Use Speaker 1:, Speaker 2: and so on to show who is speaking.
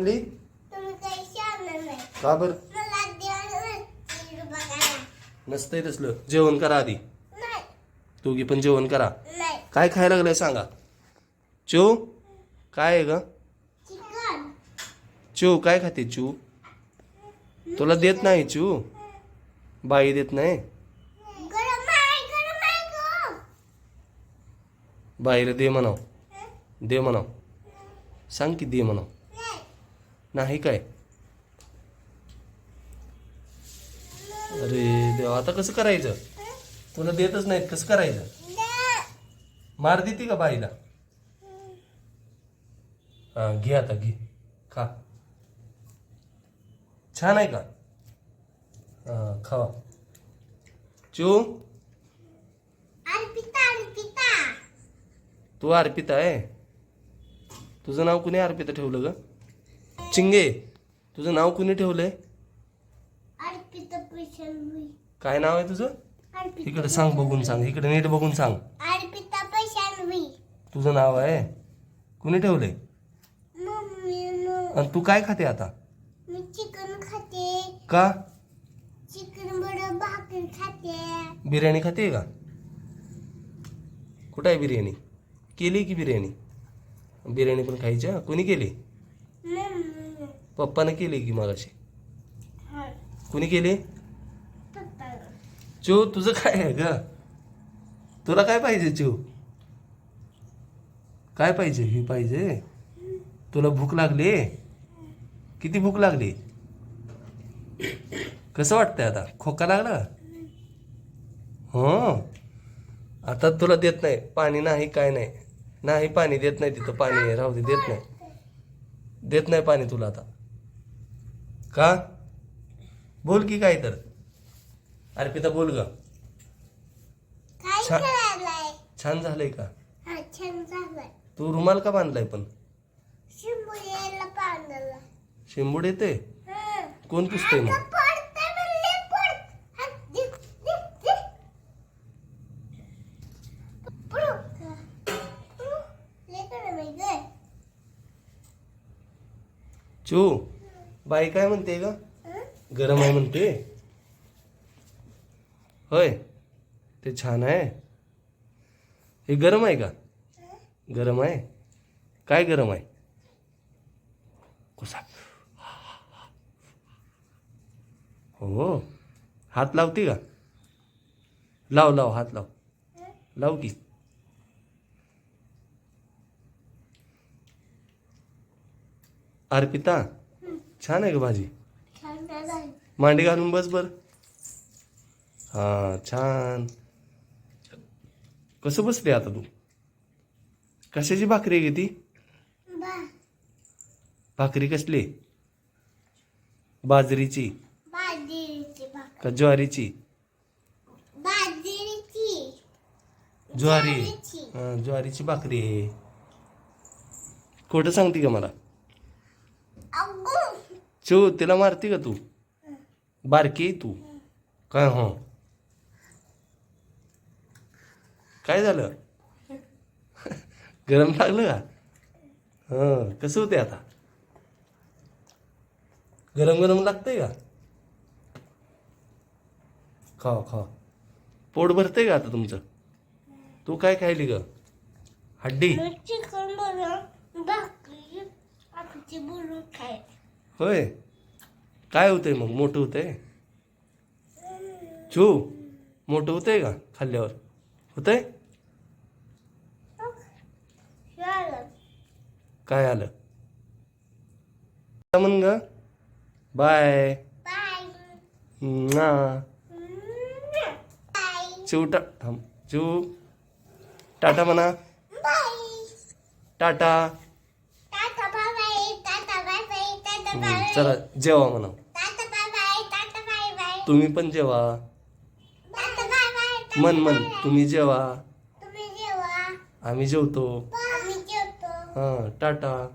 Speaker 1: नाही.
Speaker 2: का बर? नसतंय तसलं. जेवण करा आधी.
Speaker 1: नाही.
Speaker 2: दोघी पण जेवण करा.
Speaker 1: नाही.
Speaker 2: काय खायला लागलंय सांगा. चिव काय आहे ग?
Speaker 1: चिकन.
Speaker 2: चिव काय खाते चिव तुला देत नाही चिव बाई देत नाही? बाईला दे म्हणाव. दे म्हणाव. सांग की दे म्हणाव.
Speaker 1: नाही
Speaker 2: काय? अरे देवा आता कसं करायचं? तुला देतच नाहीत कसं करायचं. मार देते का बाईला? हा घे आता घे. खा. छान आहे का? हा खावा. चू?
Speaker 1: अर्पिता अर्पिता.
Speaker 2: तू अर्पिता आहे? तुझं नाव कुणी अर्पिता ठेवलं ग? चिंगे तुझं नाव कुणी ठेवलंय? काय नाव आहे तुझं? इकडे सांग बघून सांग इकडे नीट बघून सांग. तुझं नाव आहे? कुणी ठेवलंय?
Speaker 1: मम्मी
Speaker 2: आणि तू काय खाते आता?
Speaker 1: मी चिकन खाते.
Speaker 2: का?
Speaker 1: चिकन बरोबर भाकरी खाते.
Speaker 2: बिर्याणी खाते का? कुठं आहे बिर्याणी? केली की बिर्याणी? बिर्याणी पण खायची हा? कोणी केली? पप्पानं केली की मगाशी? कुणी केली? चिव तुझं काय आहे ग? तुला काय पाहिजे चिव काय पाहिजे? हे पाहिजे? तुला भूक लागली? किती भूक लागली? कसं वाटतंय आता? खोका लागला? हो? आता तुला देत नाही. पाणी नाही काय नाही. नाही पाणी देत नाही तिथं. पाणी राहू दे देत नाही. देत नाही पाणी तुला आता. का? बोल की काय तर. अर्पिता बोल ग.
Speaker 1: काय
Speaker 2: छान.
Speaker 1: करायलाय?
Speaker 2: छान झालंय का?
Speaker 1: हा छान झालाय.
Speaker 2: तू रुमाल का बांधलाय पण? शेंबूड येते?
Speaker 1: हा.
Speaker 2: कोण पुसतंय मग?
Speaker 1: म्हणले हा पडू पडू. बाई ग.
Speaker 2: चू. बाई काय म्हणते ग? गरम आहे म्हणते. होय ते छान आहे. हे गरम आहे का? गरम आहे? काय गरम आहे? कसा हो हात लावते का? लाव लाव हात लाव. लाव की. अर्पिता छान आहे का भाजी? मांडी घालून बस बर. हा छान. कसं बसते आता तू? कशाची भाकरी आहे ती? भाकरी कसली? बाजरीची. का ज्वारीची? ज्वारी.
Speaker 1: ज्वारीची.
Speaker 2: हा ज्वारीची भाकरी आहे. खोटं सांगते का मला?
Speaker 1: अगो
Speaker 2: चो तिला मारते का तू? बारकी आहे तू. काय हो? काय झालं? गरम लागलं का? हां कसं होते आता? गरम गरम लागतंय का? खा खा पोट भरतंय का आता तुमचं? तू काय खायली ग? हड्डी?
Speaker 1: चिकन
Speaker 2: होय. काय होतंय मग? मोठं होतंय? चू मोठं होतंय का खाल्ल्यावर? होतंय? काय आलं? म्हण ग. बाय. ना चिव टा थांब. चिव टाटा म्हणा. टाटा
Speaker 1: बाय बाय टाटा बाय बाय टाटा
Speaker 2: हम्म,
Speaker 1: बाय
Speaker 2: चला जेवा म्हणा. तुम्ही पण जेवा. मन मन. तुम्ही जेवा.
Speaker 1: आम्ही जेवतो.
Speaker 2: हां टाटा.